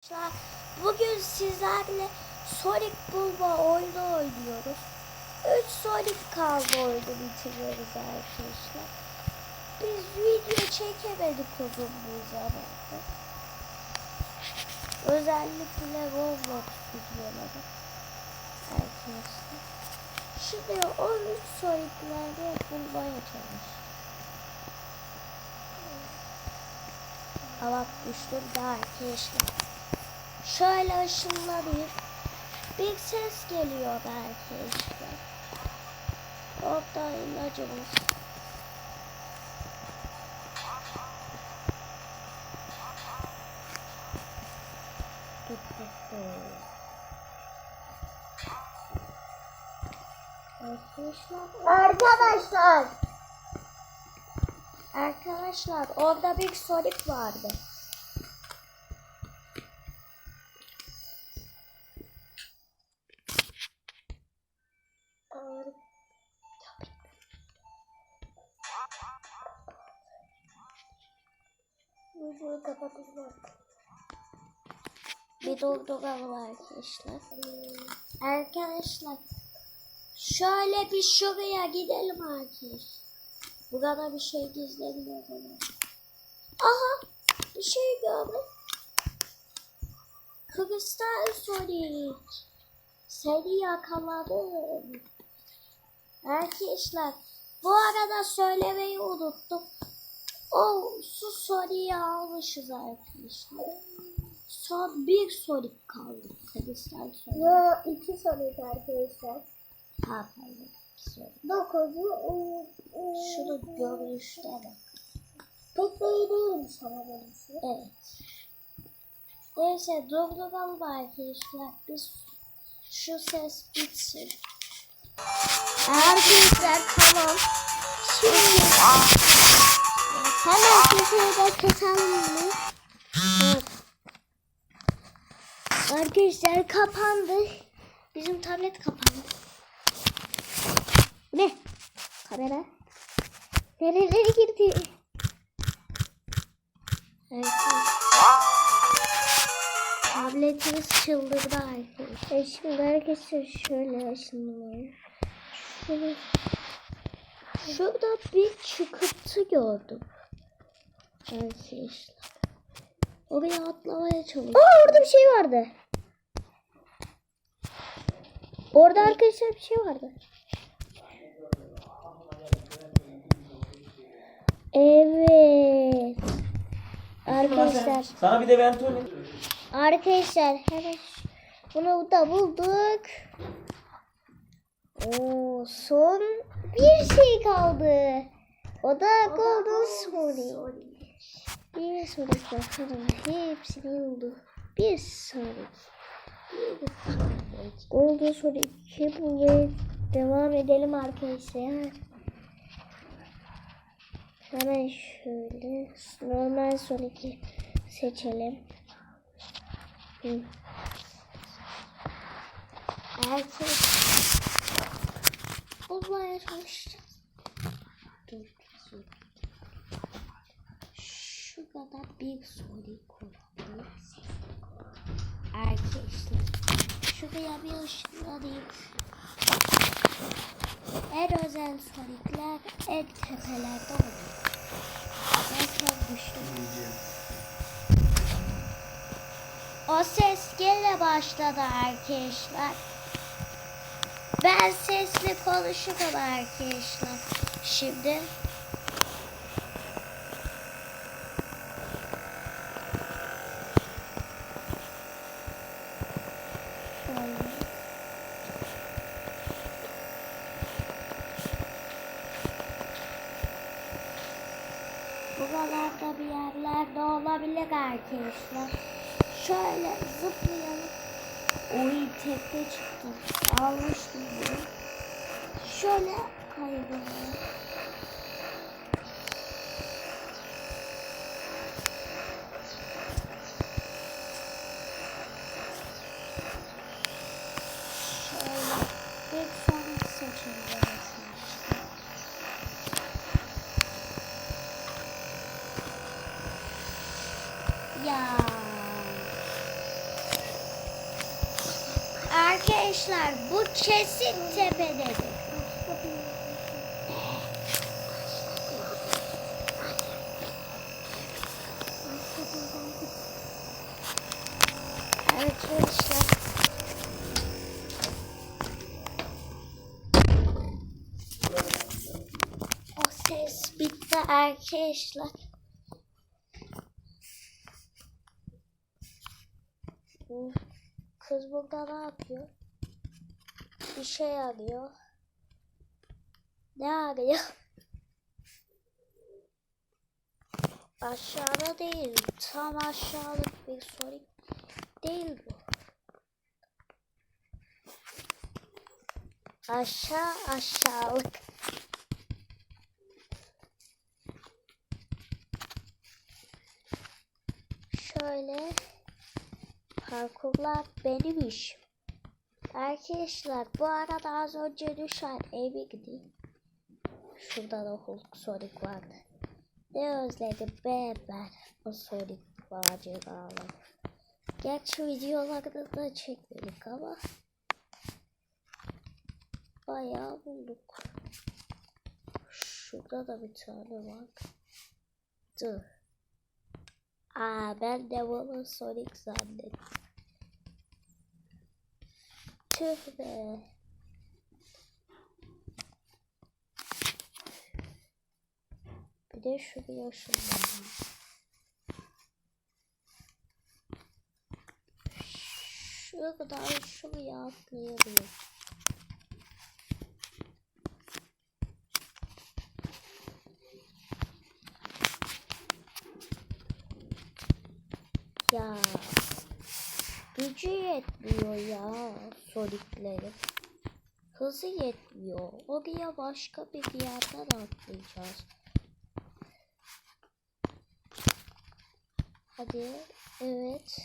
arkadaşlar. Bugün sizlerle Sonic Bulma oyunu oynuyoruz. 3 Sonic kaldı oyunu bitiriyoruz arkadaşlar. Biz video çekemedik uzun bir zamanda. Özellikle Roblox videoları. Arkadaşlar. Şimdi o 3 Sonic'leri bulmaya çalışacağız. Hava düştüm de arkadaşlar. Şöyle ışınlanayım. Bir ses geliyor arkadaşlar. Orada ilacımız. Arkadaşlar. arkadaşlar orada bir Sonic vardı. Videoyu kapatacağım. Bir durduralım arkadaşlar. Arkadaşlar şöyle bir şuraya gidelim arkadaşlar. Burada bir şey gizleniyor bana. Aha bir şey gördüm. Kristal Sonic. Seni yakaladım. Arkadaşlar bu arada söylemeyi unuttum. O su Sonic'i almışız arkadaşlar. Son bir Sonic kaldı. Sonic. Yo iki soru arkadaşlar. Ha pardon. Dokuzu. Şunu görünüşte bak. Pek de iyi değilmiş ama benimsi. Evet. Neyse durduralım arkadaşlar. Biz şu ses bitsin. Arkadaşlar tamam. Şimdi hemen sesini de? Evet. Arkadaşlar kapandı. Bizim tablet kapandı. Ne? Kamera. Nerelere girdi? Evet. Tabletimiz çıldırdı arkadaşlar. E şimdi arkadaşlar şöyle. Şöyle. Şurada bir çıkıntı gördüm. Arkadaşlar. Oraya atlamaya çalışıyorum. Aa orada bir şey vardı. Orada arkadaşlar bir şey vardı. Evet. Arkadaşlar. Sana bir de Venturi. Arkadaşlar hemen bunu da bulduk. Oo, son bir şey kaldı. O da Golden Sonic. Bir Sonic bakalım. Hepsini buldu. Bir Sonic. Golden Sonic'i bulmaya devam edelim arkadaşlar. Hemen şöyle normal Sonic'i seçelim. Hı. Erkek. Bulmaya çalışacağız. Dur. dur. Şu kadar bir soru kuralım. Arkadaşlar. Şuraya bir ışınlanayım. En özel sonikler en tepelerde oluyor. Ben çok güçlüyüm. O ses gene başladı arkadaşlar. Ben sesli konuşurum arkadaşlar. Şimdi Şöyle. Buralarda bir yerlerde olabilir arkadaşlar. Şöyle zıplayalım. Oy tekte çıktım. Almıştım bunu. Şöyle kaybolalım. Şöyle bir sonraki seçeneği arkadaşlar. Ya. Arkadaşlar bu kesin tepededir. Arkadaşlar. O ses bitti arkadaşlar. Bu Kız burada ne yapıyor? Bir şey arıyor. Ne arıyor? Aşağıda değil. Tam aşağılık bir sorun değil bu. Aşağı aşağılık. Şöyle parkurlar benim işim. Arkadaşlar bu arada az önce düşen eve gideyim. Şurada da Hulk Sonic vardı. Ne özledim be ben o Sonic maceraları. Gerçi videolarda da çekmedik ama bayağı bulduk. Şurada da bir tane var. Dur. Aa ben de bunu Sonic zannettim. Tüh be. Bir de şuraya şundan. Şuradan şuraya atlayabilirim. Ya gücü yetmiyor ya Sonic'lerin. Hızı yetmiyor. Oraya başka bir yerden atlayacağız. Hadi. Evet.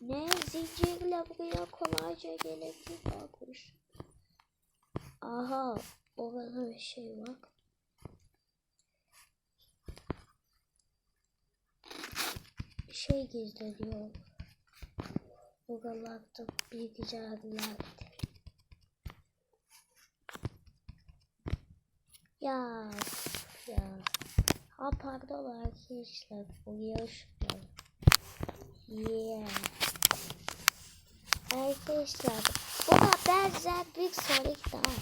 Ne zincirle buraya kolayca gelebilir bakmış. Aha. Orada bir şey var. Şey gizleniyor. Buralarda bir güzellerdi. Ya ya. Ha pardon arkadaşlar. Buraya ışıklar. Yeah. Arkadaşlar buna benzer bir Sonic daha.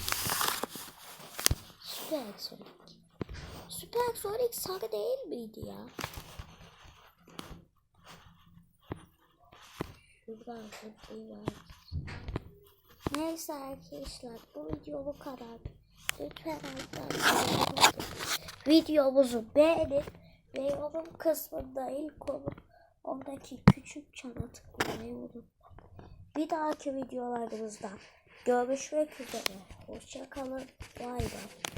Süper Sonic. Süper Sonic sarı değil miydi ya? Şey var. Neyse arkadaşlar bu video bu kadar. Lütfen arkadaşlar videomuzu beğenin ve yorum kısmında ilk olup oradaki küçük çana tıklamayı unutmayın. Bir dahaki videolarımızda görüşmek üzere. Hoşçakalın. Bay bay.